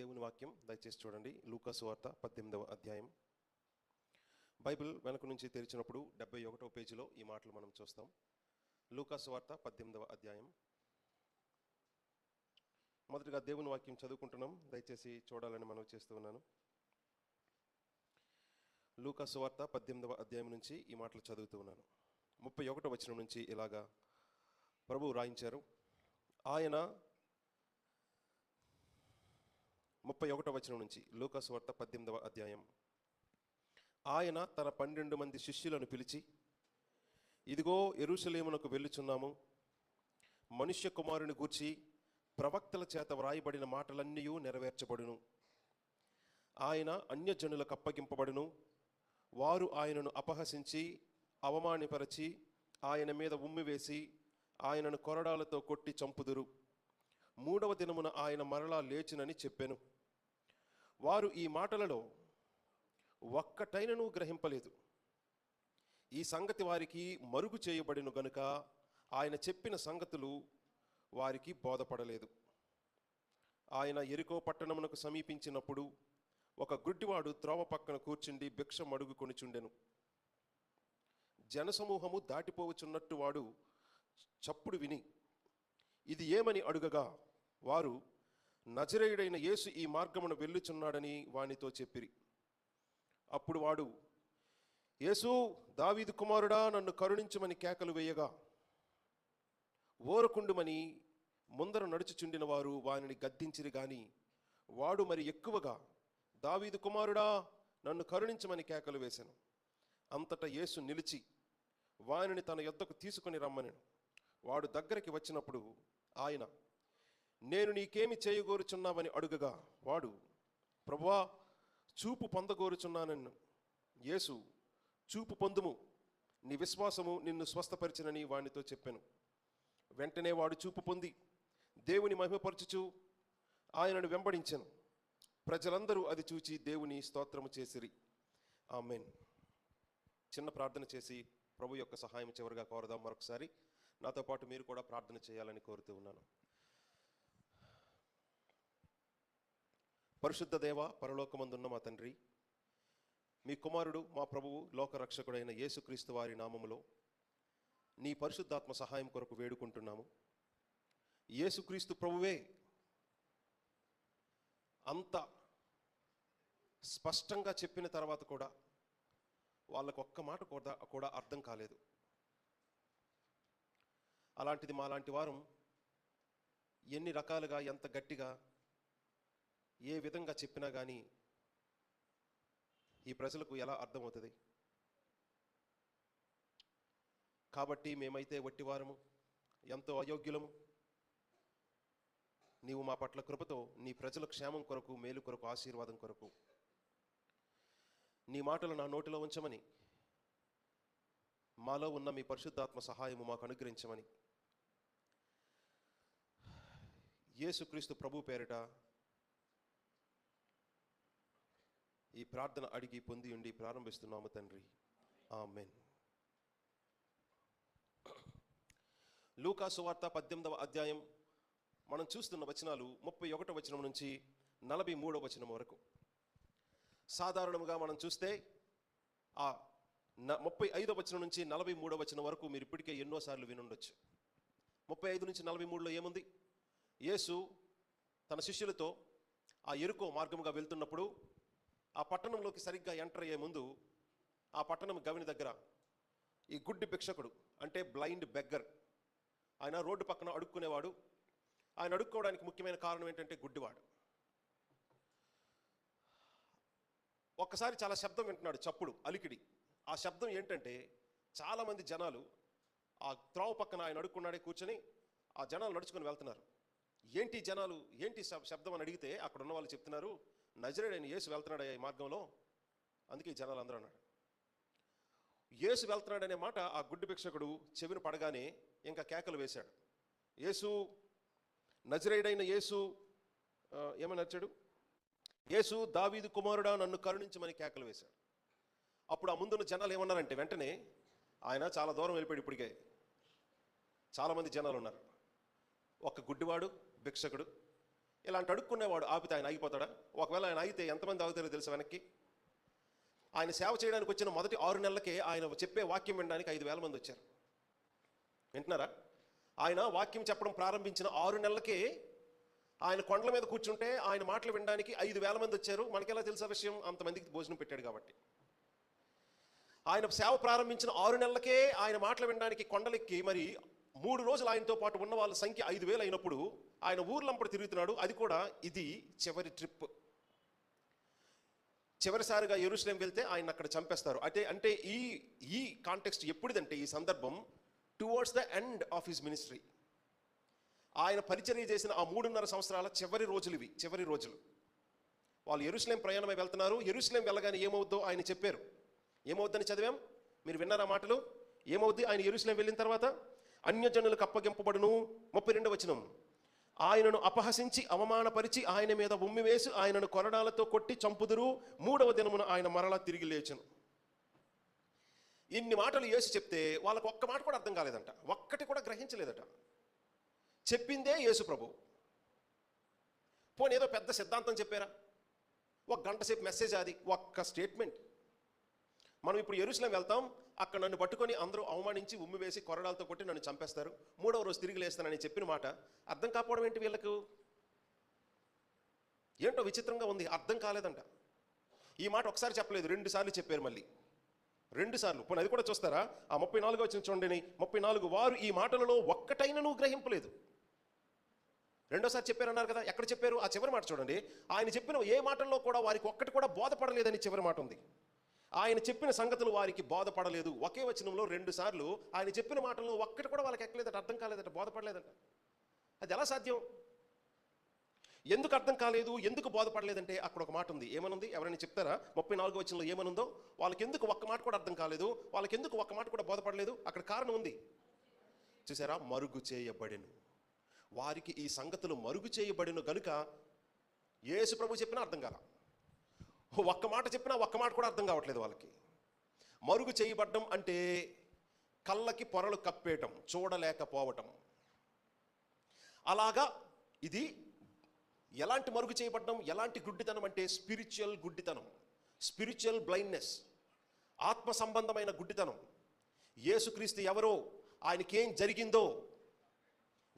దేవుని వాక్యం దయచేసి చూడండి. లూకాసు వార్త పద్దెనిమిదవ అధ్యాయం. బైబిల్ వెనక నుంచి తెరిచినప్పుడు డెబ్బై ఒకటో పేజీలో ఈ మాటలు మనం చూస్తాం. లూకాసు వార్త పద్దెనిమిదవ అధ్యాయం. మొదటిగా దేవుని వాక్యం చదువుకుంటున్నాం. దయచేసి చూడాలని మనం చేస్తూ ఉన్నాను. లూకాసు వార్త పద్దెనిమిదవ అధ్యాయం నుంచి ఈ మాటలు చదువుతూ ఉన్నాను. ముప్పై ఒకటో వచనం నుంచి ఇలాగా ప్రభువు రాయించారు. ఆయన ముప్పై ఒకటో వచనం నుంచి లూకాసు వార్త పద్దెనిమిదవ అధ్యాయం. ఆయన తన పన్నెండు మంది శిష్యులను పిలిచి ఇదిగో ఎరుసలేమునకు వెళ్ళుచున్నాము. మనుష్య కుమారుని గూర్చి ప్రవక్తల చేత వ్రాయబడిన మాటలన్నీ నెరవేర్చబడును. ఆయన అన్యజనులకు అప్పగింపబడును. వారు ఆయనను అపహసించి అవమానపరచి ఆయన మీద ఉమ్మివేసి ఆయనను కొరడాలతో కొట్టి చంపుదురు. మూడవ దినమున ఆయన మరలా లేచినని చెప్పెను. వారు ఈ మాటలలో ఒక్కటైనను గ్రహింపలేదు. ఈ సంగతి వారికి మరుగు చేయబడిను గనుక ఆయన చెప్పిన సంగతులు వారికి బోధపడలేదు. ఆయన ఎరుకో పట్టణమునకు సమీపించినప్పుడు ఒక గుడ్డివాడు త్రోవ పక్కన కూర్చుండి భిక్ష మడుగు కొనిచుండెను. జనసమూహము దాటిపోవచున్నట్టు వాడు చప్పుడు విని ఇది ఏమని అడుగగా వారు నజరేయుడైన యేసు ఈ మార్గమును వెళ్ళుచున్నాడని వానితో చెప్పిరి. అప్పుడు వాడు యేసు దావీదు కుమారుడా నన్ను కరుణించమని కేకలు వేయగా ఓరకుండుమని ముందర నడుచుచుండిన వారు వానిని గద్దించిరి గాని వాడు మరి ఎక్కువగా దావీదు కుమారుడా నన్ను కరుణించమని కేకలు వేశాను అంతటా యేసు నిలిచి వానిని తన యొద్దకు తీసుకొని రమ్మనెను. వాడు దగ్గరికి వచ్చినప్పుడు ఆయన నేను నీకేమి చేయగోరుచున్నావని అడుగగా వాడు ప్రభువా చూపు పొందగోరుచున్నానన్ను యేసు చూపు పొందుము. నీ విశ్వాసము నిన్ను స్వస్థపరిచినని వానితో చెప్పాను. వెంటనే వాడు చూపు పొంది దేవుని మహిమపరచుచు ఆయనను వెంబడించను. ప్రజలందరూ అది చూచి దేవుని స్తోత్రము చేసిరి. ఆమెన్. చిన్న ప్రార్థన చేసి ప్రభు యొక్క సహాయం చివరిగా కోరదాం మరొకసారి. నాతో పాటు మీరు కూడా ప్రార్థన చేయాలని కోరుతూ ఉన్నాను. పరిశుద్ధ దేవ పరలోకమందున్న మా తండ్రి మీ కుమారుడు మా ప్రభువు లోకరక్షకుడైన యేసుక్రీస్తు వారి నామములో నీ పరిశుద్ధాత్మ సహాయం కొరకు వేడుకుంటున్నాము. యేసుక్రీస్తు ప్రభువే అంత స్పష్టంగా చెప్పిన తర్వాత కూడా వాళ్ళకు ఒక్క మాట కూడా కూడా అర్థం కాలేదు. అలాంటిది మాలాంటి వారం ఎన్ని రకాలుగా ఎంత గట్టిగా ఏ విధంగా చెప్పినా కానీ ఈ ప్రజలకు ఎలా అర్థమవుతుంది? కాబట్టి మేమైతే వట్టివారము ఎంతో అయోగ్యులము. నీవు మా పట్ల కృపతో నీ ప్రజల క్షేమం కొరకు మేలు కొరకు ఆశీర్వాదం కొరకు. నీ మాటలు నా నోటిలో ఉంచమని మాలో ఉన్న మీ పరిశుద్ధాత్మ సహాయము మాకు అనుగ్రహించమని. యేసుక్రీస్తు ప్రభు పేరిట ఈ ప్రార్థన అడిగి పొంది ఉండి ప్రారంభిస్తున్నాము తండ్రి. ఆమెన్. లూకాసు వార్త పద్దెనిమిదవ అధ్యాయం. మనం చూస్తున్న వచనాలు ముప్పై ఒకటో వచనం నుంచి నలభై మూడో వచనం వరకు. సాధారణంగా మనం చూస్తే ఆ న ముప్పై ఐదో వచనం నుంచి నలభై మూడో వచనం వరకు మీరు ఇప్పటికే ఎన్నోసార్లు వినుండొచ్చు. ముప్పై ఐదు నుంచి నలభై మూడులో ఏముంది? యేసు తన శిష్యులతో ఆ ఎరుకో మార్గముగా వెళ్తున్నప్పుడు ఆ పట్టణంలోకి సరిగ్గా ఎంటర్ అయ్యే ముందు ఆ పట్టణం గవిని దగ్గర ఈ గుడ్డి భిక్షకుడు అంటే బ్లైండ్ బెగ్గర్ ఆయన రోడ్డు పక్కన అడుక్కునేవాడు. ఆయన అడుక్కోవడానికి ముఖ్యమైన కారణం ఏంటంటే గుడ్డివాడు. ఒక్కసారి చాలా శబ్దం వింటున్నాడు చప్పుడు అలికిడి. ఆ శబ్దం ఏంటంటే చాలామంది జనాలు ఆ త్రోవ పక్కన ఆయన అడుక్కున్నాడే కూర్చొని ఆ జనాలు నడుచుకొని వెళ్తున్నారు. ఏంటి జనాలు ఏంటి శబ్దం అని అడిగితే అక్కడ ఉన్న వాళ్ళు చెప్తున్నారు నజరేడైన యేసు వెళ్తున్నాడు ఈ మార్గంలో. అందుకే ఈ జనాలు అందరూ అన్నాడు. యేసు వెళ్తున్నాడనే మాట ఆ గుడ్డి భిక్షకుడు చెవిని పడగానే ఇంకా కేకలు వేశాడు. యేసు నజరేడైన యేసు ఏమని నచ్చాడు యేసు దావీదు కుమారుడా నన్ను కరుణించమని కేకలు వేశాడు. అప్పుడు ఆ ముందున్న జనాలు ఏమన్నారంటే వెంటనే ఆయన చాలా దూరం వెళ్ళిపోయాడు ఇప్పటికే. చాలామంది జనాలు ఉన్నారు. ఒక గుడ్డివాడు భిక్షకుడు ఇలాంటి అడుక్కునేవాడు ఆపితే ఆయన ఆగిపోతాడా? ఒకవేళ ఆయన ఆగితే ఎంతమంది ఆగుతారో తెలుసు వెనక్కి? ఆయన సేవ చేయడానికి వచ్చిన మొదటి ఆరు నెలలకే ఆయన చెప్పే వాక్యం వినడానికి ఐదు వేల మంది వచ్చారు. వింటున్నారా? ఆయన వాక్యం చెప్పడం ప్రారంభించిన ఆరు నెలలకే ఆయన కొండల మీద కూర్చుంటే ఆయన మాటలు వినడానికి ఐదు వేల మంది వచ్చారు. మనకెలా తెలుసా విషయం? అంతమందికి భోజనం పెట్టాడు కాబట్టి. ఆయన సేవ ప్రారంభించిన ఆరు నెలలకే ఆయన మాటలు వినడానికి కొండలెక్కి మరి మూడు రోజులు ఆయనతో పాటు ఉన్న వాళ్ళ సంఖ్య ఐదు వేలు అయినప్పుడు ఆయన ఊర్లంపడి తిరుగుతున్నాడు. అది కూడా ఇది చివరి ట్రిప్. చివరిసారిగా ఎరుసలేం వెళ్తే ఆయన అక్కడ చంపేస్తారు. అంటే అంటే ఈ ఈ కాంటెక్స్ట్ ఎప్పుడిదంటే ఈ సందర్భం towards the end of his ministry ఆయన పరిచర్య చేసిన ఆ మూడున్నర సంవత్సరాల చివరి రోజులు ఇవి చివరి రోజులు. వాళ్ళు ఎరుసలేం ప్రయాణమై వెళ్తున్నారు. ఎరుసలేం వెళ్ళగానే ఏమవుద్దో ఆయన చెప్పారు. ఏమవుద్దని చదివాం? మీరు విన్నారా మాటలు? ఏమవుద్ది? ఆయన ఎరుసలేం వెళ్ళిన తర్వాత అన్యజనులకు అప్పగింపబడును. ముప్పై రెండు వచనం. ఆయనను అపహసించి అవమానపరిచి ఆయన మీద ఉమ్మి వేసి ఆయనను కొరడాలతో కొట్టి చంపుదురు. మూడవ దినమున ఆయన మరలా తిరిగి లేచను. ఇన్ని మాటలు యేసు చెప్తే వాళ్ళకు ఒక్క మాట కూడా అర్థం కాలేదంట. ఒక్కటి కూడా గ్రహించలేదట. చెప్పిందే యేసు ప్రభు. పోనీ ఏదో పెద్ద సిద్ధాంతం చెప్పారా? ఒక గంట సేపు మెసేజ్ అది ఒక్క స్టేట్మెంట్. మనం ఇప్పుడు ఎరుసలం వెళ్తాం అక్కడ నన్ను పట్టుకొని అందరూ అవమానించి ఉమ్మి వేసి కొరడాలతో కొట్టి నన్ను చంపేస్తారు. మూడవ రోజు తిరిగి లేస్తానని చెప్పిన మాట అర్థం కాకపోవడం ఏంటి వీళ్ళకు? ఏంటో విచిత్రంగా ఉంది అర్థం కాలేదంట. ఈ మాట ఒకసారి చెప్పలేదు రెండు సార్లు చెప్పారు మళ్ళీ. రెండు సార్లు. పోనీ అది కూడా చూస్తారా? ఆ ముప్పై నాలుగు వచ్చిన చూడండి ముప్పై నాలుగు వారు ఈ మాటలలో ఒక్కటైనను గ్రహింపలేదు. రెండోసారి చెప్పారన్నారు కదా ఎక్కడ చెప్పారు? ఆ చివరి మాట చూడండి. ఆయన చెప్పిన ఏ మాటల్లో కూడా వారికి ఒక్కటి కూడా బోధపడలేదని చివరి మాట ఉంది. ఆయన చెప్పిన సంగతులు వారికి బోధపడలేదు. ఒకే వచనంలో రెండు సార్లు ఆయన చెప్పిన మాటలను ఒక్కటి కూడా వాళ్ళకి ఎక్కలేదట అర్థం కాలేదట బోధపడలేదట. అది ఎలా సాధ్యం? ఎందుకు అర్థం కాలేదు ఎందుకు బోధపడలేదంటే అక్కడ ఒక మాట ఉంది. ఏమనుంది? ఎవరైనా చెప్తారా? ముప్పై నాలుగు వచనంలో ఏమనుందో? వాళ్ళకి ఎందుకు ఒక్క మాట కూడా అర్థం కాలేదు? వాళ్ళకి ఎందుకు ఒక్క మాట కూడా బోధపడలేదు? అక్కడ కారణం ఉంది. చూసారా? మరుగు చేయబడెను. వారికి ఈ సంగతులు మరుగు చేయబడిన గనుక యేసు ప్రభు చెప్పినా అర్థం కాల. ఒక్క మాట చెప్పినా ఒక్క మాట కూడా అర్థం కావట్లేదు వాళ్ళకి. మరుగు చేయబడ్డం అంటే కళ్ళకి పొరలు కప్పేయటం చూడలేకపోవటం. అలాగా ఇది ఎలాంటి మరుగు చేయబడ్డం ఎలాంటి గుడ్డితనం అంటే స్పిరిచువల్ గుడ్డితనం స్పిరిచువల్ బ్లైండ్నెస్ ఆత్మ సంబంధమైన గుడ్డితనం. యేసుక్రీస్తు ఎవరో ఆయనకేం జరిగిందో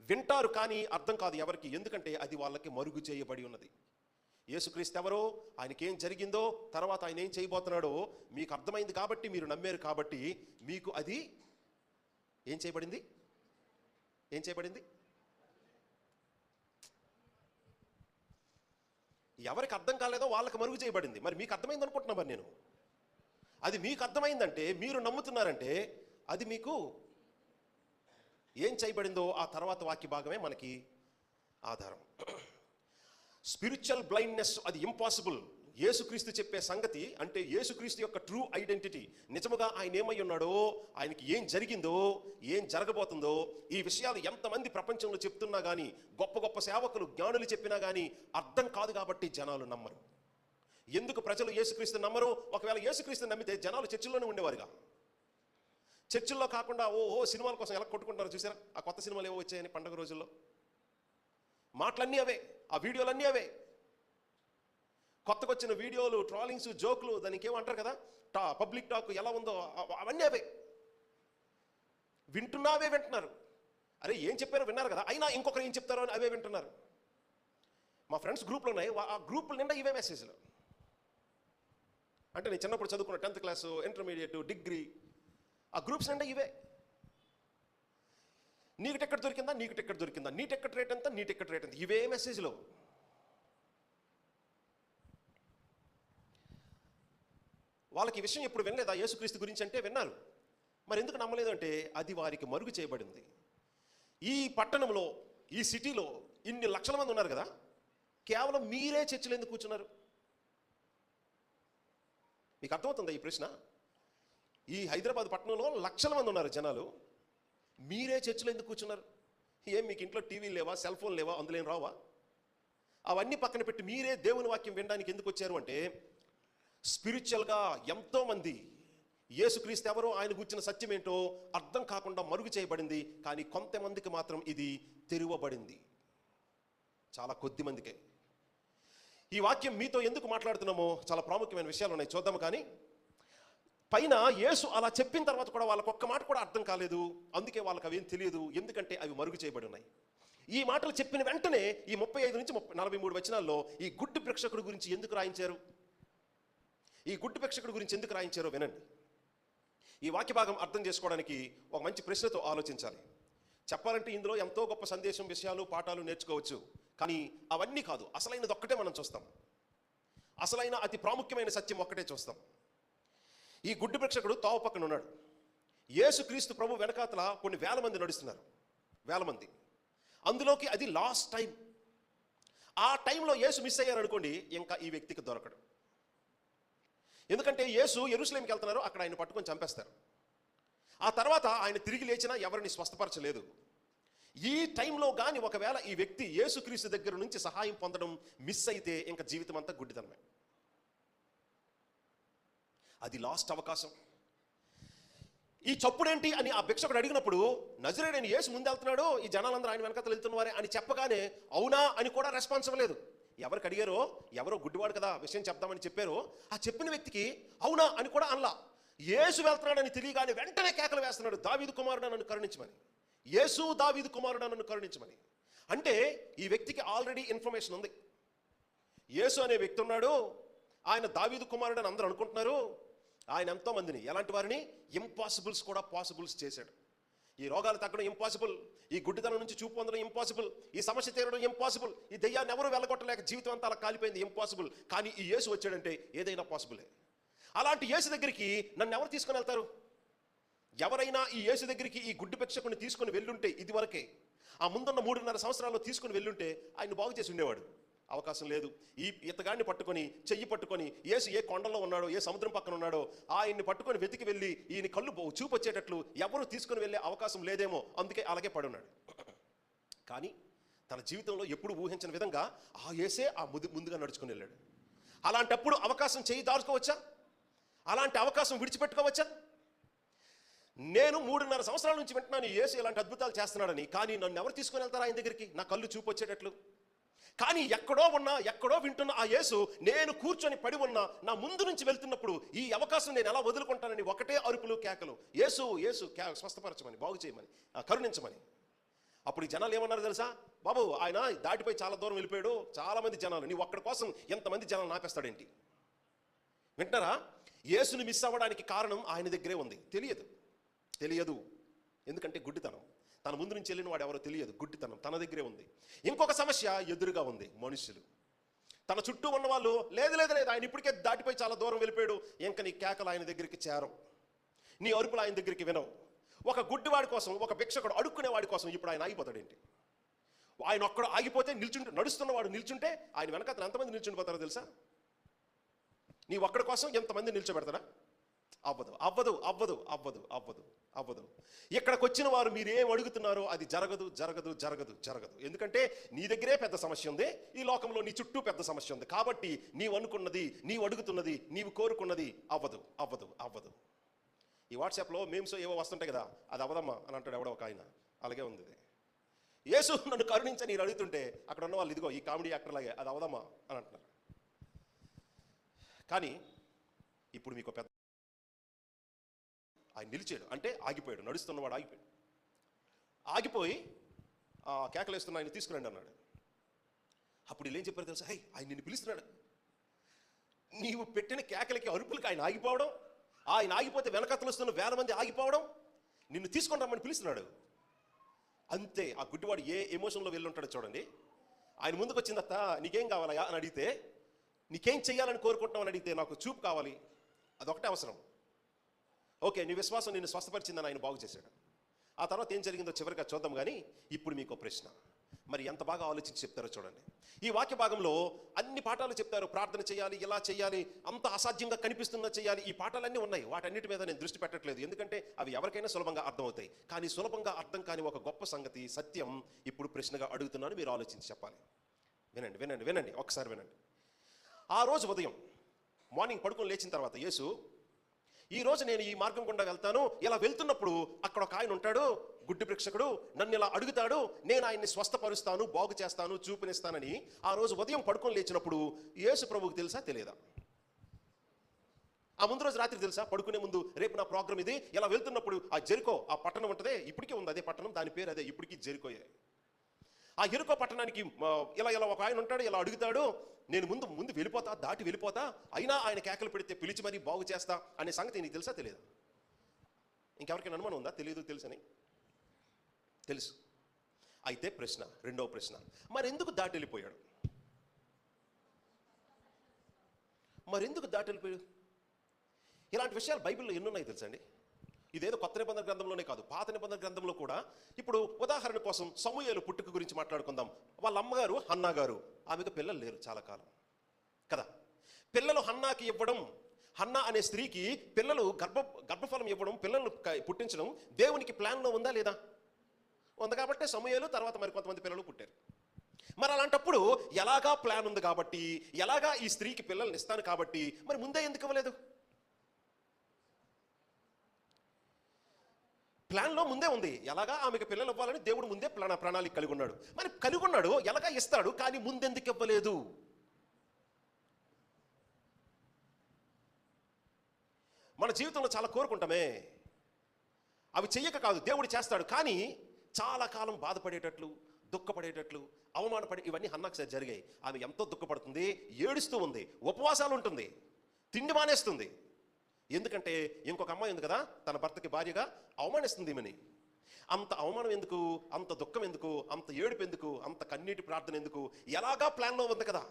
వింటారు కానీ అర్థం కాదు ఎవరికి ఎందుకంటే అది వాళ్ళకి మరుగు చేయబడి ఉన్నది. యేసుక్రీస్తు ఎవరో? ఆయనకేం జరిగిందో? తర్వాత ఆయన ఏం చేయబోతున్నాడో మీకు అర్థమైంది కాబట్టి మీరు నమ్మారు కాబట్టి మీకు అది ఏం చేయబడింది? ఏం చేయబడింది? ఎవరికి అర్థం కాలేదో వాళ్ళకి మరుగు చేయబడింది. మరి మీకు అర్థమైంది అనుకుంటున్నా మరి నేను. అది మీకు అర్థమైందంటే మీరు నమ్ముతున్నారంటే అది మీకు ఏం చేయబడిందో ఆ తర్వాత వాక్య భాగమే మనకి ఆధారం. స్పిరిచువల్ బ్లైండ్నెస్ అది ఇంపాసిబుల్ యేసుక్రీస్తు చెప్పే సంగతి అంటే యేసుక్రీస్తు యొక్క ట్రూ ఐడెంటిటీ నిజముగా ఆయన ఏమై ఉన్నాడో ఆయనకి ఏం జరిగిందో ఏం జరగబోతుందో ఈ విషయాలు ఎంతమంది ప్రపంచంలో చెప్తున్నా కానీ గొప్ప గొప్ప సేవకులు జ్ఞానులు చెప్పినా కానీ అర్థం కాదు కాబట్టి జనాలు నమ్మరు. ఎందుకు ప్రజలు యేసుక్రీస్తు నమ్మరు? ఒకవేళ యేసుక్రీస్తు నమ్మితే జనాలు చర్చిల్లోనే ఉండేవారుగా. చర్చిల్లో కాకుండా ఓ ఓ సినిమాల కోసం ఎలా కొట్టుకుంటారో చూసారా? ఆ కొత్త సినిమాలు ఏవో వచ్చాయని పండగ రోజుల్లో. మాటలన్నీ అవే. ఆ వీడియోలన్నీ అవే. కొత్తగా వచ్చిన వీడియోలు ట్రాలింగ్స్ జోకులు దానికి ఏమంటారు కదా? టా పబ్లిక్ టాక్ ఎలా ఉందో అవన్నీ అవే. వింటున్నావే వింటున్నారు. అరే ఏం చెప్పారో విన్నారు కదా? అయినా ఇంకొకరు ఏం చెప్తారో అని అవే వింటున్నారు. మా ఫ్రెండ్స్ గ్రూప్లు ఉన్నాయి. ఆ గ్రూపుల నిండా ఇవే మెసేజ్లు. అంటే నేను చిన్నప్పుడు చదువుకున్న టెన్త్ క్లాసు ఇంటర్మీడియట్ డిగ్రీ ఆ గ్రూప్స్ నిండా ఇవే. నీకు టికెట్ దొరికిందా? నీకు టికెట్ దొరికిందా? నీ టికెట్ రేట్ ఎంత? నీ టికెట్ రేట్ ఎంత? ఇవే మెసేజ్లో వాళ్ళకి ఈ విషయం ఎప్పుడు వినలేదా? యేసుక్రీస్తు గురించి అంటే విన్నారు. మరి ఎందుకు నమ్మలేదు అంటే అది వారికి మరుగు చేయబడింది. ఈ పట్టణంలో ఈ సిటీలో ఇన్ని లక్షల మంది ఉన్నారు కదా? కేవలం మీరే చర్చలు ఎందుకు కూర్చున్నారు? మీకు అర్థమవుతుందా ఈ ప్రశ్న? ఈ హైదరాబాద్ పట్టణంలో లక్షల మంది ఉన్నారు జనాలు. మీరే చర్చిలో ఎందుకు కూర్చున్నారు? ఏం మీకు ఇంట్లో టీవీ లేవా? సెల్ ఫోన్ లేవా? అందులో ఏం రావా? అవన్నీ పక్కన పెట్టి మీరే దేవుని వాక్యం వినడానికి ఎందుకు వచ్చారు అంటే స్పిరిచువల్గా ఎంతోమంది యేసుక్రీస్తు ఎవరో ఆయన గుర్చిన సత్యం ఏంటో అర్థం కాకుండా మరుగు చేయబడింది కానీ కొంతమందికి మాత్రం ఇది తెరువబడింది. చాలా కొద్ది మందికే. ఈ వాక్యం మీతో ఎందుకు మాట్లాడుతున్నామో చాలా ప్రాముఖ్యమైన విషయాలు ఉన్నాయి. చూద్దాము కానీ పైన యేసు అలా చెప్పిన తర్వాత కూడా వాళ్ళకు ఒక్క మాట కూడా అర్థం కాలేదు. అందుకే వాళ్ళకి అవేం తెలియదు. ఎందుకంటే అవి మరుగు చేయబడి ఉన్నాయి. ఈ మాటలు చెప్పిన వెంటనే ఈ ముప్పై ఐదు నుంచి ముప్పై నలభై మూడు వచనాల్లో ఈ గుడ్డు ప్రేక్షకుడి గురించి ఎందుకు రాయించారు? ఈ గుడ్డు ప్రేక్షకుడి గురించి ఎందుకు రాయించారో వినండి. ఈ వాక్య భాగం అర్థం చేసుకోవడానికి ఒక మంచి ప్రశ్నతో ఆలోచించాలి. చెప్పాలంటే ఇందులో ఎంతో గొప్ప సందేశం విషయాలు పాఠాలు నేర్చుకోవచ్చు. కానీ అవన్నీ కాదు. అసలైనది ఒక్కటే మనం చూస్తాం. అసలైన అతి ప్రాముఖ్యమైన సత్యం ఒక్కటే చూస్తాం. ఈ గుడ్డు ప్రేక్షకుడు తావు పక్కన ఉన్నాడు. యేసుక్రీస్తు ప్రభు వెనకాతల కొన్ని వేల మంది నడుస్తున్నారు. వేల మంది. అందులోకి అది లాస్ట్ టైం. ఆ టైంలో యేసు మిస్ అయ్యారనుకోండి ఇంకా ఈ వ్యక్తికి దొరకడు. ఎందుకంటే యేసు ఎరుసలేంకి వెళ్తున్నారు అక్కడ ఆయన పట్టుకొని చంపేస్తారు. ఆ తర్వాత ఆయన తిరిగి లేచినా ఎవరిని స్వస్థపరచలేదు. ఈ టైంలో కానీ ఒకవేళ ఈ వ్యక్తి యేసుక్రీస్తు దగ్గర నుంచి సహాయం పొందడం మిస్ అయితే ఇంకా జీవితం అంతా గుడ్డితనమే. అది లాస్ట్ అవకాశం. ఈ చప్పుడేంటి అని ఆ భిక్షకుడు అడిగినప్పుడు నజరేడని యేసు ముందు వెళ్తున్నాడు ఈ జనాలందరూ ఆయన వెనకతలు వెళ్తున్నవారే అని చెప్పగానే అవునా అని కూడా రెస్పాన్స్ ఇవ్వలేదు. ఎవరికి అడిగారో ఎవరో గుడ్డివాడు కదా విషయం చెప్తామని చెప్పారో ఆ చెప్పిన వ్యక్తికి అవునా అని కూడా అనలా. యేసు వెళ్తున్నాడని తెలియగానే వెంటనే కేకలు వేస్తున్నాడు దావీదు కుమారుడు నన్ను కరుణించమని. యేసు దావీదు కుమారుడు నన్ను కరుణించమని. అంటే ఈ వ్యక్తికి ఆల్రెడీ ఇన్ఫర్మేషన్ ఉంది. యేసు అనే వ్యక్తి ఉన్నాడు ఆయన దావీదు కుమారుడు అని అందరూ అనుకుంటున్నారు ఆయన ఎంతో మందిని. ఎలాంటి వారిని? ఇంపాసిబుల్స్ కూడా పాసిబుల్స్ చేశాడు. ఈ రోగాలు తగ్గడం ఇంపాసిబుల్ ఈ గుడ్డితనం నుంచి చూపు పొందడం ఇంపాసిబుల్ ఈ సమస్య తీరడం ఇంపాసిబుల్ ఈ దెయ్యాన్ని ఎవరు వెళ్ళగొట్టలేక జీవితం అంతా అలా కాలిపోయింది ఇంపాసిబుల్ కానీ ఈ యేసు వచ్చాడంటే ఏదైనా పాసిబులే అలాంటి యేసు దగ్గరికి నన్ను ఎవరు తీసుకొని వెళ్తారు? ఎవరైనా ఈ యేసు దగ్గరికి ఈ గుడ్డి భిక్షకుని తీసుకొని వెళ్ళుంటే ఇది వరకే ఆ ముందున్న మూడున్నర సంవత్సరాల్లో తీసుకొని వెళ్ళుంటే ఆయన బాగు చేసి ఉండేవాడు. అవకాశం లేదు. ఈ ఇతగాడిని పట్టుకొని చెయ్యి పట్టుకొని ఏసు ఏ కొండలో ఉన్నాడో ఏ సముద్రం పక్కన ఉన్నాడో ఆయన్ని పట్టుకొని వెతికి వెళ్ళి ఈయన కళ్ళు చూపొచ్చేటట్లు ఎవరు తీసుకొని వెళ్ళే అవకాశం లేదేమో అందుకే అలాగే పడున్నాడు. కానీ తన జీవితంలో ఎప్పుడు ఊహించిన విధంగా ఆ ఏసే ఆ ముందు ముందుగా నడుచుకుని వెళ్ళాడు. అలాంటప్పుడు అవకాశం చేయి దాచుకోవచ్చా? అలాంటి అవకాశం విడిచిపెట్టుకోవచ్చా? నేను మూడున్నర సంవత్సరాల నుంచి వింటున్నాను ఏసు ఇలాంటి అద్భుతాలు చేస్తున్నాడని కానీ నన్ను ఎవరు తీసుకొని వెళ్తారా ఆయన దగ్గరికి? నా కళ్ళు చూపొచ్చేటట్లు. కానీ ఎక్కడో ఉన్నా ఎక్కడో వింటున్న ఆ యేసు నేను కూర్చొని పడి ఉన్నా నా ముందు నుంచి వెళ్తున్నప్పుడు ఈ అవకాశం నేను ఎలా వదులుకుంటానని ఒకటే అరుపులు కేకలు. యేసు యేసు కే స్వస్థపరచమని బాగు చేయమని ఆ, కరుణించమని. అప్పుడు ఈ జనాలు ఏమన్నారు తెలుసా? బాబు ఆయన దాటిపోయి చాలా దూరం వెళ్ళిపోయాడు. చాలా మంది జనాలు నీవు ఒక్కడి కోసం ఎంతమంది జనాలు నాపేస్తాడేంటి? వింటారా యేసుని మిస్ అవ్వడానికి కారణం ఆయన దగ్గరే ఉంది. తెలియదు. తెలియదు. ఎందుకంటే గుడ్డితనం. తన ముందు నుంచి వెళ్ళిన వాడు ఎవరో తెలియదు. గుడ్డితనం. తన దగ్గరే ఉంది. ఇంకొక సమస్య ఎదురుగా ఉంది. మనుషులు. తన చుట్టూ ఉన్న వాళ్ళు లేదు లేదు లేదు ఆయన ఇప్పటికే దాటిపోయి చాలా దూరం వెళ్ళిపోయాడు. ఇంకా నీ కేకలు ఆయన దగ్గరికి చేరం నీ అరుపులు ఆయన దగ్గరికి వినవు. ఒక గుడ్డివాడి కోసం ఒక భిక్షకుడు అడుక్కునే వాడి కోసం ఇప్పుడు ఆయన ఆగిపోతాడేంటి? ఆయన ఒక్కడ ఆగిపోతే నిల్చుంటే నడుస్తున్నవాడు నిల్చుంటే ఆయన వెనకాల ఎంతమంది నిల్చుండిపోతారో తెలుసా? నీ ఒక్కడి కోసం ఎంతమంది నిల్చోబెడతారా? అవ్వదు అవ్వదు అవ్వదు అవ్వదు అవ్వదు అవ్వదు. ఇక్కడికి వచ్చిన వారు మీరు అడుగుతున్నారో అది జరగదు జరగదు జరగదు జరగదు. ఎందుకంటే నీ దగ్గరే పెద్ద సమస్య ఉంది ఈ లోకంలో నీ చుట్టూ పెద్ద సమస్య ఉంది. కాబట్టి నీవు అనుకున్నది నీవు అడుగుతున్నది నీవు కోరుకున్నది అవ్వదు అవ్వదు అవ్వదు. ఈ వాట్సాప్లో మేమ్స్ ఏవో వస్తుంటాయి కదా అది అవ్వదమ్మా అని అంటాడు ఎవడో ఒక ఆయన. అలాగే ఉంది యేసు నన్ను కరుణించని నేను అడుగుతుంటే అక్కడ ఉన్న వాళ్ళు ఇదిగో ఈ కామెడీ యాక్టర్ లాగే అది అవదమ్మా అని అంటున్నారు. కానీ ఇప్పుడు మీకు పెద్ద ఆయన నిలిచాడు. అంటే ఆగిపోయాడు. నడుస్తున్నవాడు ఆగిపోయాడు. ఆగిపోయి ఆ కేకలేస్తున్న ఆయన తీసుకురండి అన్నాడు. అప్పుడు వీళ్ళు ఏం చెప్పారు తెలుసా? హై ఆయన నిన్ను పిలుస్తున్నాడు. నీవు పెట్టిన కేకలకి అరుపులకి ఆయన ఆగిపోవడం ఆయన ఆగిపోతే వెనకతలు వస్తున్న వేల మంది ఆగిపోవడం నిన్ను తీసుకొని రమ్మని పిలుస్తున్నాడు. అంతే ఆ గుడ్డివాడు ఏ ఎమోషన్లో వెళ్ళి ఉంటాడో చూడండి. ఆయన ముందుకు వచ్చిందత్త నీకేం కావాలయా అని అడిగితే నీకేం చేయాలని కోరుకుంటున్నావు? అని అడిగితే నాకు చూపు కావాలి. అదొకటే అవసరం. ఓకే నీ విశ్వాసం నేను స్వస్థపరిచిందని ఆయన బాగు చేశాడు. ఆ తర్వాత ఏం జరిగిందో చివరిగా చూద్దాం కానీ ఇప్పుడు మీకు ప్రశ్న. మరి ఎంత బాగా ఆలోచించి చెప్తారో చూడండి. ఈ వాక్య భాగంలో అన్ని పాఠాలు చెప్తారు. ప్రార్థన చేయాలి ఇలా చేయాలి అంత అసాధ్యంగా కనిపిస్తున్నా చేయాలి ఈ పాఠాలన్నీ ఉన్నాయి. వాటన్నిటి మీద నేను దృష్టి పెట్టట్లేదు. ఎందుకంటే అవి ఎవరికైనా సులభంగా అర్థమవుతాయి. కానీ సులభంగా అర్థం కాని ఒక గొప్ప సంగతి సత్యం ఇప్పుడు ప్రశ్నగా అడుగుతున్నాను మీరు ఆలోచించి చెప్పాలి. వినండి వినండి వినండి ఒకసారి వినండి. ఆ రోజు ఉదయం మార్నింగ్ పడుకొని లేచిన తర్వాత యేసు ఈ రోజు నేను ఈ మార్గం గుండా వెళ్తాను. ఇలా వెళ్తున్నప్పుడు అక్కడ ఒక ఆయన ఉంటాడు. గుడ్డి ప్రేక్షకుడు నన్ను ఇలా అడుగుతాడు. నేను ఆయన్ని స్వస్థపరుస్తాను బాగు చేస్తాను చూపునిస్తానని. ఆ రోజు ఉదయం పడుకొని లేచినప్పుడు యేసు ప్రభువుకి తెలుసా? తెలియదా? ఆ ముందు రోజు రాత్రి తెలుసా? పడుకునే ముందు రేపు నా ప్రోగ్రామ్ ఇది. ఇలా వెళ్తున్నప్పుడు ఆ జెరికో ఆ పట్టణం ఉంటుంది ఇప్పటికీ ఉంది. అదే పట్టణం దాని పేరు అదే ఇప్పటికీ జెరికోయే. ఆ ఎరుకో పట్టణానికి ఇలా ఇలా ఒక ఆయన ఉంటాడు ఇలా అడుగుతాడు నేను ముందు ముందు వెళ్ళిపోతా దాటి వెళ్ళిపోతా అయినా ఆయన కేకలు పెడితే పిలిచి మరీ బాగు చేస్తా అనే సంగతి నీకు తెలుసా తెలియదు? ఇంకెవరికైనా అనుమానం ఉందా? తెలియదు తెలుసని? తెలుసు. అయితే ప్రశ్న రెండవ ప్రశ్న. మరి ఎందుకు దాటి వెళ్ళిపోయాడు? మరెందుకు దాటి వెళ్ళిపోయాడు? ఇలాంటి విషయాలు బైబిల్లో ఎన్నున్నాయి తెలుసండి ఇదేదో కొత్త నిబంధన గ్రంథంలోనే కాదు పాత నిబంధన గ్రంథంలో కూడా ఇప్పుడు ఉదాహరణ కోసం సమూహలు పుట్టుక గురించి మాట్లాడుకుందాం. వాళ్ళ అమ్మగారు హన్నా గారు ఆమెకు పిల్లలు లేరు చాలా కాలం. కదా? పిల్లలు హన్నాకి ఇవ్వడం హన్నా అనే స్త్రీకి పిల్లలు గర్భ గర్భఫలం ఇవ్వడం పిల్లలు పుట్టించడం దేవునికి ప్లాన్లో ఉందా లేదా? ఉంది కాబట్టి సమూహలు తర్వాత మరి కొంతమంది పిల్లలు పుట్టారు. మరి అలాంటప్పుడు ఎలాగా ప్లాన్ ఉంది కాబట్టి ఎలాగా ఈ స్త్రీకి పిల్లల్ని ఇస్తాను కాబట్టి మరి ముందే ఎందుకు ఇవ్వలేదు? ప్లాన్లో ముందే ఉంది. ఎలాగా? ఆమెకు పిల్లలు ఇవ్వాలని దేవుడు ముందే ప్లాన ప్రణాళిక కలిగి ఉన్నాడు. మరి కలిగి ఉన్నాడు ఎలాగా ఇస్తాడు? కానీ ముందెందుకు ఇవ్వలేదు? మన జీవితంలో చాలా కోరుకుంటామే. అవి చెయ్యక కాదు దేవుడు చేస్తాడు. కానీ చాలా కాలం బాధపడేటట్లు దుఃఖపడేటట్లు అవమానపడే ఇవన్నీ హన్నాకు సరి జరిగాయి. ఆమె ఎంతో దుఃఖపడుతుంది ఏడుస్తూ ఉంది ఉపవాసాలు ఉంటుంది తిండి మానేస్తుంది. ఎందుకంటే ఇంకొక అమ్మాయి ఉంది కదా తన భర్తకి భార్యగా అవమానిస్తుంది ఈమెని. అంత అవమానం ఎందుకు? అంత దుఃఖం ఎందుకు? అంత ఏడుపు ఎందుకు? అంత కన్నీటి ప్రార్థన ఎందుకు? ఎలాగా ప్లాన్లో ఉంది కదా?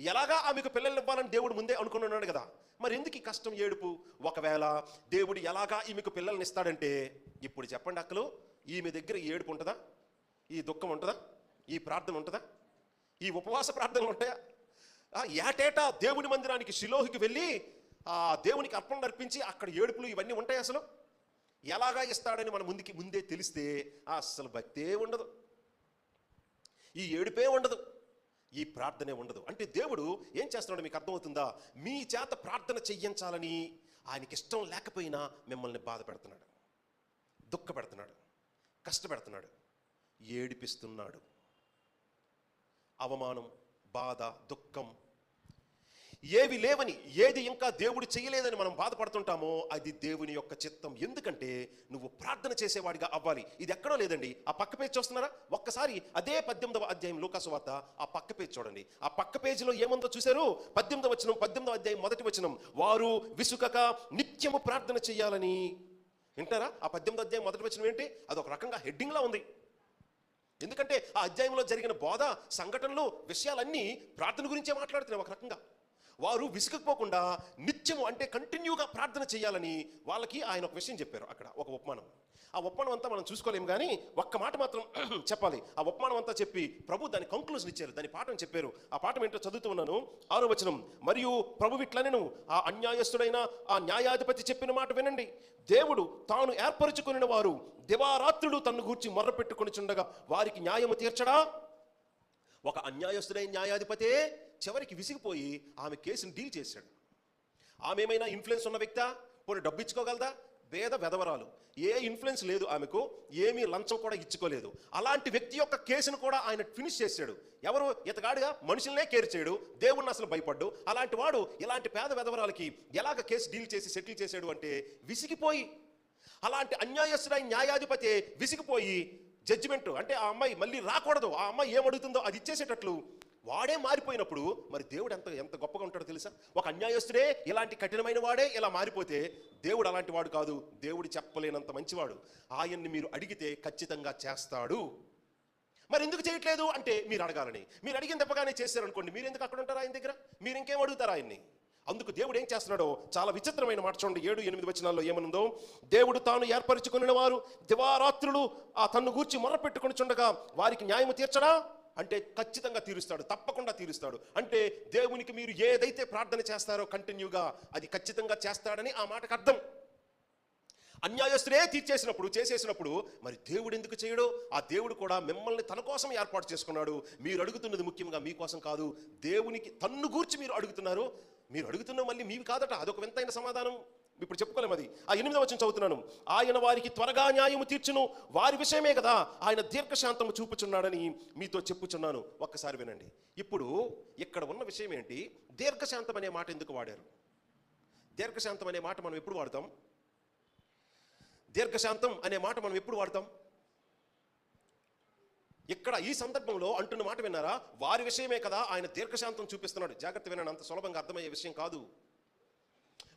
ఎలాగా ఆమెకు పిల్లలు ఇవ్వాలని దేవుడు ముందే అనుకున్నాడు కదా? మరి ఎందుకు ఈ కష్టం ఏడుపు? ఒకవేళ దేవుడు ఎలాగా ఈమెకు పిల్లల్ని ఇస్తాడంటే ఇప్పుడు చెప్పండి అక్కలు ఈమె దగ్గర ఈ ఏడుపు ఉంటుందా? ఈ దుఃఖం ఉంటుందా? ఈ ప్రార్థన ఉంటుందా? ఈ ఉపవాస ప్రార్థనలు ఉంటాయా? ఏటేటా దేవుని మందిరానికి శిలోహికి వెళ్ళి ఆ దేవునికి అర్పణలు అర్పించి అక్కడ ఏడుపులు ఇవన్నీ ఉంటాయి అసలు. ఎలాగా ఇస్తాడని మన ముందుకి ముందే తెలిస్తే అసలు భక్తే ఉండదు. ఈ ఏడుపే ఉండదు. ఈ ప్రార్థనే ఉండదు. అంటే దేవుడు ఏం చేస్తున్నాడు మీకు అర్థమవుతుందా? మీ చేత ప్రార్థన చెయ్యించాలని ఆయనకి ఇష్టం లేకపోయినా మిమ్మల్ని బాధ పెడుతున్నాడు. దుఃఖ పెడుతున్నాడు కష్టపెడుతున్నాడు. ఏడిపిస్తున్నాడు. అవమానం బాధ దుఃఖం ఏవి లేవని ఏది ఇంకా దేవుడు చేయలేదని మనం బాధపడుతుంటామో అది దేవుని యొక్క చిత్తం. ఎందుకంటే నువ్వు ప్రార్థన చేసేవాడిగా అవ్వాలి. ఇది ఎక్కడో లేదండి. ఆ పక్క పేజ్ చూస్తున్నారా? ఒక్కసారి అదే పద్దెనిమిదవ అధ్యాయం లూకాసు వార్త ఆ పక్క పేజ్ చూడండి. ఆ పక్క పేజీలో ఏముందో చూశారు? పద్దెనిమిదవ వచనం పద్దెనిమిదవ అధ్యాయం మొదటి వచనం. వారు విసుకక నిత్యము ప్రార్థన చేయాలని వింటారా? ఆ పద్దెనిమిది అధ్యాయం మొదటి వచనం ఏంటి? అది ఒక రకంగా హెడ్డింగ్లా ఉంది. ఎందుకంటే ఆ అధ్యాయంలో జరిగిన బోధ సంఘటనలు విషయాలన్నీ ప్రార్థన గురించే మాట్లాడుతున్నాయి ఒక రకంగా. వారు విసుగకపోకుండా నిత్యము అంటే కంటిన్యూగా ప్రార్థన చేయాలని వాళ్ళకి ఆయన ఒక విషయం చెప్పారు అక్కడ ఒక ఉపమానం ఆ ఉపమానం అంతా మనం చూసుకోలేం కానీ ఒక్క మాట మాత్రం చెప్పాలి. ఆ ఉపమానం అంతా చెప్పి ప్రభు దాని కంక్లూజన్ ఇచ్చారు దాని పాఠం చెప్పారు. ఆ పాఠం ఏంటో చదువుతూ ఉన్నాను. ఆరో వచనం మరియు ప్రభు ఇట్లనెను ఆ అన్యాయస్తుడైన ఆ న్యాయాధిపతి చెప్పిన మాట వినండి. దేవుడు తాను ఏర్పరచుకుని వారు దివారాత్రుడు తన్ను గూర్చి మొర్ర పెట్టుకుని చుండగా వారికి న్యాయము తీర్చడా? ఒక అన్యాయస్తుడైన న్యాయాధిపతే చివరికి విసిగిపోయి ఆమె కేసును డీల్ చేశాడు. ఆమె ఏమైనా ఇన్ఫ్లుయెన్స్ ఉన్న వ్యక్తా? పోనీ డబ్బు ఇచ్చుకోగలదా? భేద వెధవరాలు. ఏ ఇన్ఫ్లుయెన్స్ లేదు ఆమెకు ఏమీ లంచం కూడా ఇచ్చుకోలేదు. అలాంటి వ్యక్తి యొక్క కేసును కూడా ఆయన ఫినిష్ చేశాడు. ఎవరు? ఇతగాడిగా మనుషులనే కేర్ చేయడు దేవుణ్ణి అసలు భయపడ్డు. అలాంటి వాడు ఇలాంటి పేద వెధవరాలకి ఎలాగ కేసు డీల్ చేసి సెటిల్ చేశాడు అంటే విసిగిపోయి అలాంటి అన్యాయస్తుడైన న్యాయాధిపతి విసిగిపోయి జడ్జిమెంట్ అంటే ఆ అమ్మాయి మళ్ళీ రాకూడదు. ఆ అమ్మాయి ఏం అడుగుతుందో అది ఇచ్చేసేటట్లు వాడే మారిపోయినప్పుడు మరి దేవుడు ఎంత ఎంత గొప్పగా ఉంటాడో తెలుసా? ఒక అన్యాయస్తుడే ఇలాంటి కఠినమైన వాడే ఇలా మారిపోతే దేవుడు అలాంటి వాడు కాదు. దేవుడు చెప్పలేనంత మంచివాడు. ఆయన్ని మీరు అడిగితే ఖచ్చితంగా చేస్తాడు. మరి ఎందుకు చేయట్లేదు? అంటే మీరు అడగాలని. మీరు అడిగిన తప్పగానే చేశారనుకోండి. మీరు ఎందుకు అక్కడ ఉంటారు ఆయన దగ్గర? మీరు ఇంకేం అడుగుతారు ఆయన్ని? అందుకు దేవుడు ఏం చేస్తున్నాడో చాలా విచిత్రమైన మాట చూడండి. ఏడు ఎనిమిది వచనాల్లో ఏమనుందో? దేవుడు తాను ఏర్పరచుకున్న వారు దివారాత్రులు ఆ తన్ను గూర్చి మొర పెట్టుకొని చుండగా వారికి న్యాయము తీర్చడా? అంటే ఖచ్చితంగా తీరుస్తాడు తప్పకుండా తీరుస్తాడు. అంటే దేవునికి మీరు ఏదైతే ప్రార్థన చేస్తారో కంటిన్యూగా అది ఖచ్చితంగా చేస్తాడని ఆ మాటకు అర్థం. అన్యాయస్తులే తీర్చేసినప్పుడు చేసేసినప్పుడు మరి దేవుడు ఎందుకు చేయడు? ఆ దేవుడు కూడా మిమ్మల్ని తన కోసం ఏర్పాటు చేసుకున్నాడు. మీరు అడుగుతున్నది ముఖ్యంగా మీకోసం కాదు. దేవునికి తన్ను గూర్చి మీరు అడుగుతున్నారు. మీరు అడుగుతున్న మళ్ళీ మీవి కాదట. అదొక వింతైన సమాధానం. ఇప్పుడు చెప్పుకోలేము అది. ఆ ఎనిమిదవ వచ్చిన చదువుతున్నాను. ఆయన వారికి త్వరగా న్యాయము తీర్చును. వారి విషయమే కదా ఆయన దీర్ఘశాంతము చూపుచున్నాడని మీతో చెప్పుచున్నాను. ఒక్కసారి వినండి. ఇప్పుడు ఇక్కడ ఉన్న విషయం ఏంటి? దీర్ఘశాంతం అనే మాట ఎందుకు వాడారు? దీర్ఘశాంతం అనే మాట మనం ఎప్పుడు వాడతాం? దీర్ఘశాంతం అనే మాట మనం ఎప్పుడు వాడతాం? ఇక్కడ ఈ సందర్భంలో అంటున్న మాట విన్నారా? వారి విషయమే కదా ఆయన దీర్ఘశాంతం చూపిస్తున్నాడు. జాగ్రత్త వినండి అంత సులభంగా అర్థమయ్యే విషయం కాదు.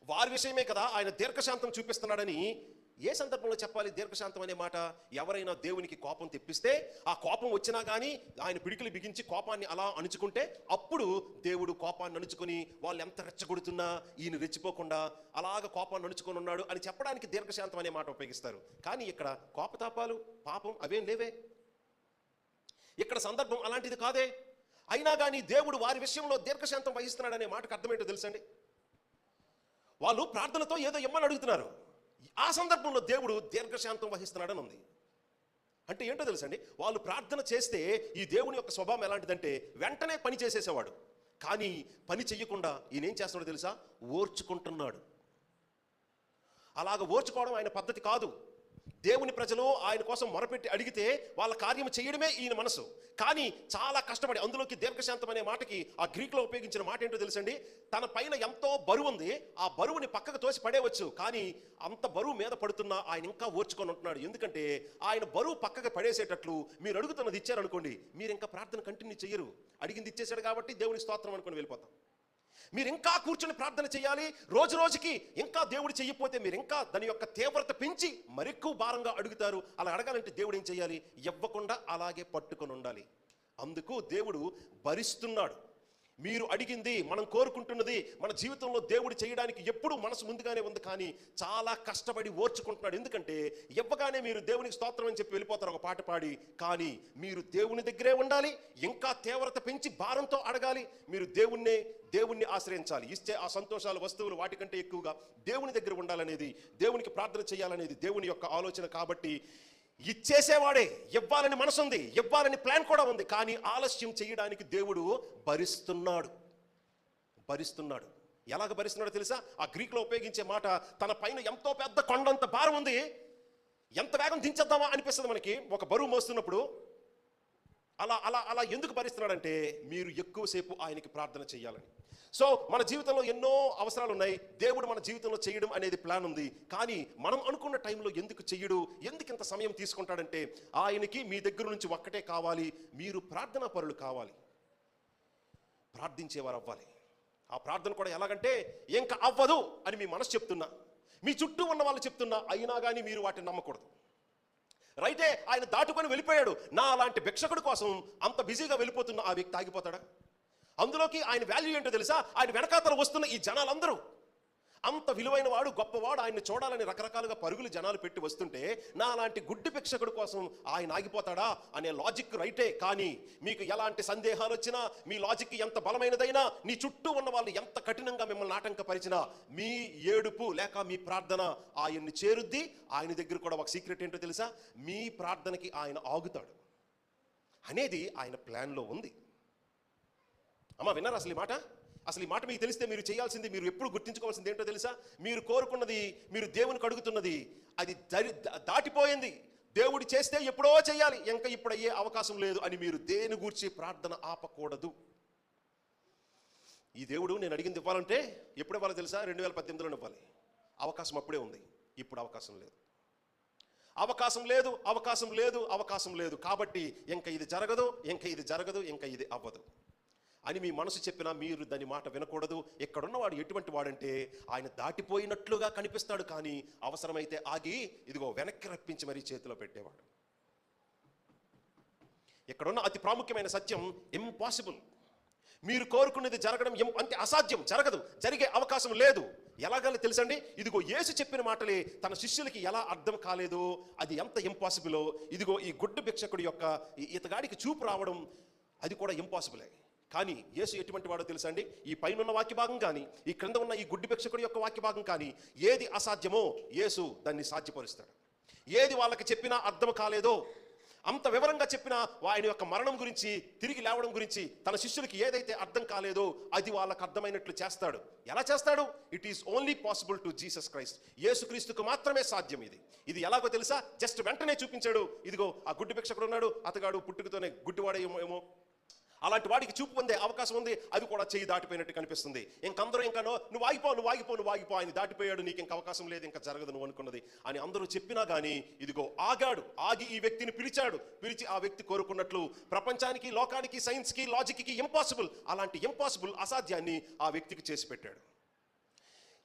వారి విషయమే కదా ఆయన దీర్ఘశాంతం చూపిస్తున్నాడని ఏ సందర్భంలో చెప్పాలి దీర్ఘశాంతం అనే మాట? ఎవరైనా దేవునికి కోపం తెప్పిస్తే ఆ కోపం వచ్చినా కానీ ఆయన పిడికిలు బిగించి కోపాన్ని అలా అణుచుకుంటే అప్పుడు దేవుడు కోపాన్ని అణుచుకొని వాళ్ళు ఎంత రెచ్చగొడుతున్నా ఈయన రెచ్చిపోకుండా అలాగ కోపాన్ని అణుచుకొని ఉన్నాడు అని చెప్పడానికి దీర్ఘశాంతం అనే మాట ఉపయోగిస్తారు. కానీ ఇక్కడ కోపతాపాలు పాపం అవేం లేవే. ఇక్కడ సందర్భం అలాంటిది కాదే. అయినా కానీ దేవుడు వారి విషయంలో దీర్ఘశాంతం వహిస్తున్నాడనే మాటకు అర్థమేంటో తెలుసండి వాళ్ళు ప్రార్థనతో ఏదో ఇమ్మని అడుగుతున్నారు. ఆ సందర్భంలో దేవుడు దీర్ఘశాంతం వహిస్తున్నాడని ఉంది. అంటే ఏంటో తెలుసండి? వాళ్ళు ప్రార్థన చేస్తే ఈ దేవుని యొక్క స్వభావం ఎలాంటిదంటే వెంటనే పని చేసేసేవాడు. కానీ పని చెయ్యకుండా ఈయన ఏం చేస్తున్నాడో తెలుసా? ఓర్చుకుంటున్నాడు. అలాగ ఓర్చుకోవడం ఆయన పద్ధతి కాదు. దేవుని ప్రజలు ఆయన కోసం మొరపెట్టి అడిగితే వాళ్ళ కార్యం చేయడమే ఈయన మనసు. కానీ చాలా కష్టపడి అందులోకి దీర్ఘశాంతం అనే మాటకి ఆ గ్రీక్లో ఉపయోగించిన మాట ఏంటో తెలుసండి? తన పైన ఎంతో బరువు ఉంది. ఆ బరువుని పక్కకు తోసి పడేయవచ్చు. కానీ అంత బరువు మీద పడుతున్నా ఆయన ఇంకా ఓర్చుకొని ఉంటున్నాడు. ఎందుకంటే ఆయన బరువు పక్కకు పడేసేటట్లు మీరు అడుగుతున్నది ఇచ్చారనుకోండి మీరు ఇంకా ప్రార్థన కంటిన్యూ చేయరు అడిగింది ఇచ్చేశాడు కాబట్టి దేవుని స్తోత్రం అనుకొని వెళ్ళిపోతాం. మీరు ఇంకా కూర్చొని ప్రార్థన చేయాలి. రోజు రోజుకి ఇంకా దేవుడు చెయ్యిపోతే మీరు ఇంకా దాని యొక్క తీవ్రత పెంచి మరెక్కువ భారంగా అడుగుతారు. అలా అడగాలంటే దేవుడు ఏం చేయాలి? ఇవ్వకుండా అలాగే పట్టుకొని ఉండాలి. అందుకు దేవుడు భరిస్తున్నాడు. మీరు అడిగింది మనం కోరుకుంటున్నది మన జీవితంలో దేవుడు చేయడానికి ఎప్పుడు మనసు ముందుగానే ఉంది కానీ చాలా కష్టపడి ఓర్చుకుంటున్నాడు. ఎందుకంటే ఇవ్వగానే మీరు దేవునికి స్తోత్రం అని చెప్పి వెళ్ళిపోతారు ఒక పాట పాడి కానీ మీరు దేవుని దగ్గరే ఉండాలి ఇంకా తీవ్రత పెంచి భారంతో అడగాలి. మీరు దేవుణ్ణే దేవుణ్ణి ఆశ్రయించాలి. ఇస్తే ఆ సంతోషాలు వస్తువులు వాటికంటే ఎక్కువగా దేవుని దగ్గర ఉండాలనేది దేవునికి ప్రార్థన చేయాలనేది దేవుని యొక్క ఆలోచన కాబట్టి ఇచ్చేసేవాడే ఇవ్వాలని మనసుంది ఇవ్వాలని ప్లాన్ కూడా ఉంది. కానీ ఆలస్యం చేయడానికి దేవుడు భరిస్తున్నాడు. భరిస్తున్నాడు. ఎలాగ భరిస్తున్నాడో తెలుసా? ఆ గ్రీక్లో ఉపయోగించే మాట తన పైన ఎంతో పెద్ద కొండంత భారం ఉంది. ఎంత వేగం దించేద్దామా అనిపిస్తుంది మనకి. ఒక బరువు మోస్తున్నప్పుడు అలా అలా అలా ఎందుకు భరిస్తున్నాడంటే మీరు ఎక్కువసేపు ఆయనకి ప్రార్థన చేయాలని. సో మన జీవితంలో ఎన్నో అవసరాలు ఉన్నాయి దేవుడు మన జీవితంలో చేయడం అనేది ప్లాన్ ఉంది. కానీ మనం అనుకున్న టైంలో ఎందుకు చెయ్యడు? ఎందుకు ఇంత సమయం తీసుకుంటాడంటే ఆయనకి మీ దగ్గర నుంచి ఒక్కటే కావాలి. మీరు ప్రార్థనా పరులు కావాలి. ప్రార్థించేవారు అవ్వాలి. ఆ ప్రార్థన కూడా ఎలాగంటే ఇంకా అవ్వదు అని మీ మనసు చెప్తున్నా. మీ చుట్టూ ఉన్న వాళ్ళు చెప్తున్నా అయినా కానీ మీరు వాటిని నమ్మకూడదు. రైటే ఆయన దాటుకొని వెళ్ళిపోయాడు. నా అలాంటి భిక్షకుడి కోసం అంత బిజీగా వెళ్ళిపోతున్న ఆ వ్యక్తి ఆగిపోతాడా? అందులోకి ఆయన వాల్యూ ఏంటో తెలుసా? ఆయన వెనకాతలు వస్తున్న ఈ జనాలందరూ. అంత విలువైన వాడు గొప్పవాడు ఆయన్ని చూడాలని రకరకాలుగా పరుగులు జనాలు పెట్టి వస్తుంటే నా అలాంటి గుడ్డి భిక్షకుడి కోసం ఆయన ఆగిపోతాడా అనే లాజిక్ రైటే. కానీ మీకు ఎలాంటి సందేహాలు వచ్చినా మీ లాజిక్ ఎంత బలమైనదైనా నీ చుట్టూ ఉన్న వాళ్ళు ఎంత కఠినంగా మిమ్మల్ని ఆటంకపరిచినా మీ ఏడుపు లేక మీ ప్రార్థన ఆయన్ని చేరుద్ది. ఆయన దగ్గర కూడా ఒక సీక్రెట్ ఏంటో తెలుసా? మీ ప్రార్థనకి ఆయన ఆగుతాడు. అనేది ఆయన ప్లాన్లో ఉంది. అమ్మ విన్నారా అసలు ఈ మాట? అసలు ఈ మాట మీకు తెలిస్తే మీరు చేయాల్సింది మీరు ఎప్పుడు గుర్తించుకోవాల్సింది ఏంటో తెలుసా? మీరు కోరుకున్నది మీరు దేవునికి అడుగుతున్నది అది దరి దాటిపోయింది. దేవుడు చేస్తే ఎప్పుడో చేయాలి. ఇంకా ఇప్పుడు అయ్యే అవకాశం లేదు అని మీరు దేని గూర్చి ప్రార్థన ఆపకూడదు. ఈ దేవుడు నేను అడిగింది ఇవ్వాలంటే ఎప్పుడు ఇవ్వాలో తెలుసా? రెండు వేల పద్దెనిమిదిలో ఇవ్వాలి. అవకాశం అప్పుడే ఉంది. ఇప్పుడు అవకాశం లేదు. అవకాశం లేదు అవకాశం లేదు అవకాశం లేదు. కాబట్టి ఇంకా ఇది జరగదు ఇంకా ఇది జరగదు ఇంకా ఇది అవ్వదు. అని మీ మనసు చెప్పినా మీరు దాని మాట వినకూడదు. ఎక్కడున్నవాడు ఎటువంటి వాడంటే ఆయన దాటిపోయినట్లుగా కనిపిస్తాడు కానీ అవసరమైతే ఆగి ఇదిగో వెనక్కి రప్పించి మరీ చేతిలో పెట్టేవాడు. ఇక్కడున్న అతి ప్రాముఖ్యమైన సత్యం ఇంపాసిబుల్ మీరు కోరుకునేది జరగడం ఎం- అంటే అసాధ్యం జరగదు జరిగే అవకాశం లేదు. ఎలాగని తెలుసండి? ఇదిగో యేసు చెప్పిన మాటలే తన శిష్యులకి ఎలా అర్థం కాలేదో అది ఎంత ఇంపాసిబులో ఇదిగో ఈ గుడ్డు భిక్షకుడి యొక్క ఈ ఇతగాడికి చూపు రావడం అది కూడా ఇంపాసిబులే కానీ యేసు ఎటువంటి వాడో తెలుసా అండి ఈ పైన వాక్య భాగం కానీ ఈ క్రింద ఉన్న ఈ గుడ్డి భిక్షకుడి యొక్క వాక్య భాగం కానీ ఏది అసాధ్యమో యేసు దాన్ని సాధ్యపరుస్తాడు. ఏది వాళ్ళకి చెప్పినా అర్థం కాలేదో అంత వివరంగా చెప్పిన ఆయన యొక్క మరణం గురించి తిరిగి లేవడం గురించి తన శిష్యులకి ఏదైతే అర్థం కాలేదో అది వాళ్ళకు అర్థమైనట్లు చేస్తాడు. ఎలా చేస్తాడు? It is only possible to Jesus Christ యేసుక్రీస్తుకు మాత్రమే సాధ్యం ఇది. ఇది ఎలాగో తెలుసా? జస్ట్ వెంటనే చూపించాడు. ఇదిగో ఆ గుడ్డు భిక్షకుడు ఉన్నాడు అతగాడు పుట్టుకతోనే గుడ్డివాడేమో ఏమో. అలాంటి వాడికి చూపు పొందే అవకాశం ఉంది. అది కూడా చేయి దాటిపోయినట్టు కనిపిస్తుంది. ఇంకందరూ ఇంకా నువ్వు ఆగిపో నువ్వు ఆగిపో నువ్వు ఆగిపో ఆయన దాటిపోయాడు. నీకు ఇంకా అవకాశం లేదు ఇంకా జరగదు నువ్వు అనుకున్నది. అని అందరూ చెప్పినా కానీ ఇదిగో ఆగాడు. ఆగి ఈ వ్యక్తిని పిలిచాడు. పిలిచి ఆ వ్యక్తి కోరుకున్నట్లు ప్రపంచానికి లోకానికి సైన్స్కి లాజిక్కి ఇంపాసిబుల్. అలాంటి ఇంపాసిబుల్ అసాధ్యాన్ని ఆ వ్యక్తికి చేసి పెట్టాడు.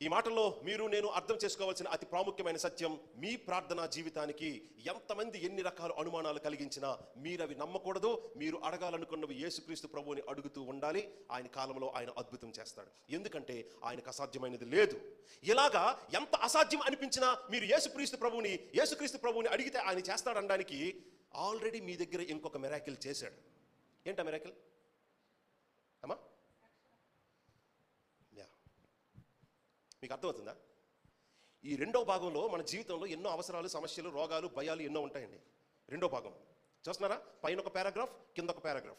ఈ మాటలో మీరు నేను అర్థం చేసుకోవాల్సిన అతి ప్రాముఖ్యమైన సత్యం మీ ప్రార్థనా జీవితానికి ఎంతమంది ఎన్ని రకాల అనుమానాలు కలిగించినా మీరు అవి నమ్మకూడదు. మీరు అడగాలనుకున్నవి యేసుక్రీస్తు ప్రభువుని అడుగుతూ ఉండాలి. ఆయన కాలంలో ఆయన అద్భుతం చేస్తాడు. ఎందుకంటే ఆయనకు అసాధ్యమైనది లేదు. ఇలాగా ఎంత అసాధ్యం అనిపించినా మీరు యేసుక్రీస్తు ప్రభువుని యేసుక్రీస్తు ప్రభువుని అడిగితే ఆయన చేస్తాడనడానికి ఆల్రెడీ మీ దగ్గర ఇంకొక మెరాకిల్ చేశాడు. ఏంట మెరాకిల్ అమ్మా యా మీకు అర్థమవుతుందా? ఈ రెండో భాగంలో మన జీవితంలో ఎన్నో అవసరాలు సమస్యలు రోగాలు భయాలు ఎన్నో ఉంటాయండి. రెండో భాగం. చూస్తున్నారా? పైన ఒక పారాగ్రాఫ్ కింద ఒక పారాగ్రాఫ్.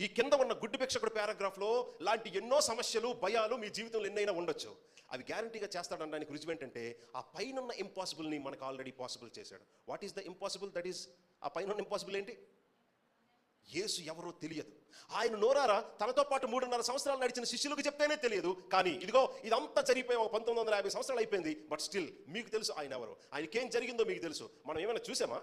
ఈ కింద ఉన్న గుడ్డు భిక్షకుడు పారాగ్రాఫ్లో లాంటి ఎన్నో సమస్యలు భయాలు మీ జీవితంలో ఎన్నైనా ఉండొచ్చు. అవి గ్యారంటీగా చేస్తాడనడానికి రుజువు ఏంటంటే ఆ పైన ఇంపాసిబుల్ని మనకు ఆల్రెడీ పాసిబుల్ చేశాడు. What is the impossible that is ఆ పైన ఇంపాసిబుల్ ఏంటి? యేసు ఎవరో తెలియదు. ఆయన నోరారా తనతో పాటు మూడున్నర సంవత్సరాలు నడిచిన శిష్యులకు చెప్తేనే తెలియదు. కానీ ఇదిగో ఇదంతా జరిగిపోయి ఒక పంతొమ్మిది వందల యాభై సంవత్సరాలు అయిపోయింది. బట్ స్టిల్ మీకు తెలుసు ఆయన ఎవరు. ఆయనకేం జరిగిందో మీకు తెలుసు. మనం ఏమైనా చూసామా?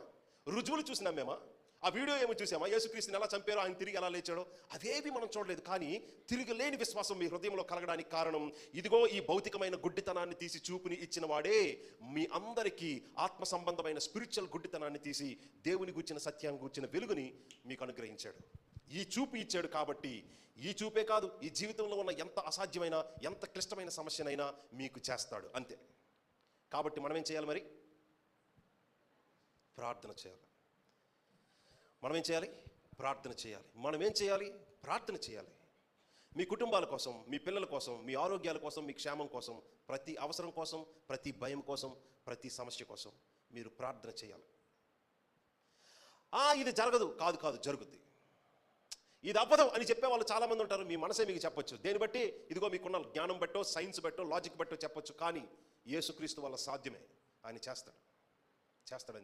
రుజువులు చూసినామేమా ఆ వీడియో ఏమో చూసామా? యేసుక్రీస్తుని ఎలా చంపారో ఆయన తిరిగి ఎలా లేచాడో? అవేవి మనం చూడలేదు. కానీ తిరిగి లేని విశ్వాసం మీ హృదయంలో కలగడానికి కారణం ఇదిగో ఈ భౌతికమైన గుడ్డితనాన్ని తీసి చూపుని ఇచ్చిన వాడే. మీ అందరికీ ఆత్మ సంబంధమైన స్పిరిచువల్ గుడ్డితనాన్ని తీసి దేవుని గుచ్చిన సత్యాన్ని గుచ్చిన వెలుగుని మీకు అనుగ్రహించాడు. ఈ చూపు ఇచ్చాడు కాబట్టి ఈ చూపే కాదు ఈ జీవితంలో ఉన్న ఎంత అసాధ్యమైన ఎంత క్లిష్టమైన సమస్యనైనా మీకు చేస్తాడు. అంతే. కాబట్టి మనం ఏం చేయాలి మరి? ప్రార్థన చేయాలి. మనం ఏం చేయాలి? ప్రార్థన చేయాలి. మనం ఏం చేయాలి? ప్రార్థన చేయాలి. మీ కుటుంబాల కోసం మీ పిల్లల కోసం మీ ఆరోగ్యాల కోసం మీ క్షేమం కోసం ప్రతి అవసరం కోసం ప్రతి భయం కోసం ప్రతి సమస్య కోసం మీరు ప్రార్థన చేయాలి. ఇది జరగదు. కాదు కాదు జరుగుద్ది. ఇది అబద్ధం అని చెప్పే వాళ్ళు చాలామంది ఉంటారు. మీ మనసే మీకు చెప్పొచ్చు. దేని బట్టి? ఇదిగో మీకున్న జ్ఞానం బట్టో సైన్స్ బట్టో లాజిక్ బట్టో చెప్పొచ్చు. కానీ యేసుక్రీస్తు వల్ల సాధ్యమే. ఆయన చేస్తాడు. చేస్తాడని